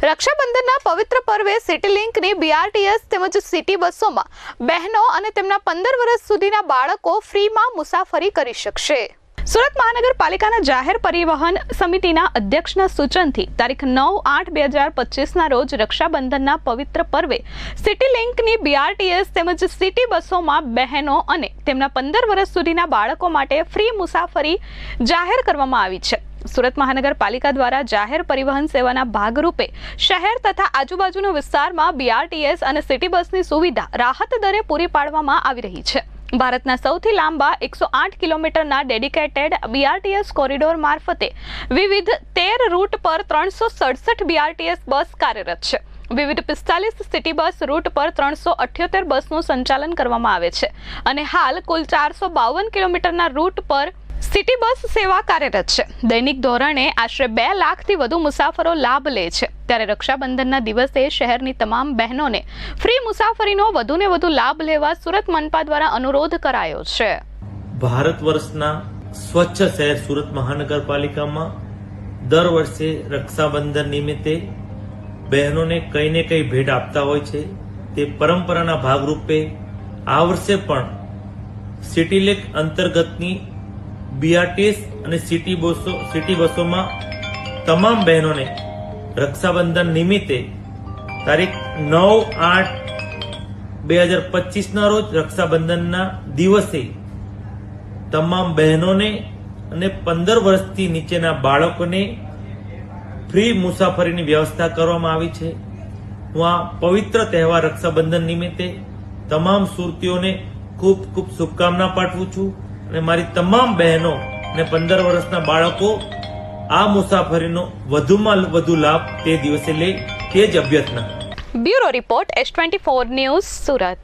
રક્ષાબંધનના પવિત્ર પર્વે સિટી લિંકની બીઆરટીએસ તેમજ સિટી બસોમાં બહેનો અને તેમના પંદર વર્ષ સુધીના બાળકો ફ્રીમાં મુસાફરી કરી શકશે. સુરત મહાનગરપાલિકાના જાહેર પરિવહન સમિતિના અધ્યક્ષના સૂચનથી તારીખ નવ આઠ બે હજાર પચીસના રોજ રક્ષાબંધનના પવિત્ર પર્વે સિટી લિંકની બીઆરટીએસ તેમજ સિટી બસોમાં બહેનો અને તેમના પંદર વર્ષ સુધીના બાળકો માટે ફ્રી મુસાફરી જાહેર કરવામાં આવી છે. સુરત મહાનગરપાલિકા દ્વારા જાહેર પરિવહન સેવાના ભાગરૂપે શહેર તથા આજુબાજુના વિસ્તારમાં બીઆરટીએસ અને સિટી બસની સુવિધા રાહત દરે પૂરી પાડવામાં આવી રહી છે. ભારતના સૌથી લાંબા એકસો આઠ કિલોમીટરના ડેડિકેટેડ બીઆરટીએસ કોરિડોર મારફતે વિવિધ તેર રૂટ પર ત્રણસો સડસઠ બીઆરટીએસ બસ કાર્યરત છે. વિવિધ પિસ્તાલીસ સિટી બસ રૂટ પર ત્રણસો અઠ્યોતેર બસનું સંચાલન કરવામાં આવે છે. અને હાલ કુલ ચારસો બાવન કિલોમીટરના રૂટ પર સિટી બસ સેવા કાર્યરત છે. દૈનિક ધોરણે આશરે બે લાખથી વધુ મુસાફરો લાભ લે છે. ત્યારે રક્ષાબંધનના દિવસે શહેરની તમામ બહેનોને ફ્રી મુસાફરીનો વધુને વધુ લાભ લેવા સુરત મનપા દ્વારા અનુરોધ કરાયો છે. ભારત વર્ષના સ્વચ્છ શહેર સુરત મહાનગરપાલિકામાં દર વર્ષે રક્ષાબંધન નિમિત્તે બહેનોને કંઈ ને કંઈ ભેટ આપતા હોય છે. તે પરંપરાના ભાગરૂપે આ વર્ષે પણ સિટી લેક અંતર્ગતની બીઆરટીએસ અને સિટી બસો સિટી બસોમાં તમામ બહેનોને રક્ષાબંધન નિમિત્તે તારીખ નવ આઠ બે હજાર પચીસના રોજ રક્ષાબંધનના દિવસે તમામ બહેનોને અને પંદર વર્ષથી નીચેના બાળકોને ફ્રી મુસાફરીની વ્યવસ્થા કરવામાં આવી છે. હું આ પવિત્ર તહેવાર રક્ષાબંધન નિમિત્તે તમામ સુરતીઓને ખૂબ ખૂબ શુભકામના પાઠવું છું. અને મારી તમામ બહેનો અને પંદર વર્ષના બાળકો આ મુસાફરીનો વધુમાં વધુ લાભ તે દિવસે લે તે જ અભ્યર્થના. Bureau report S twenty four news Surat.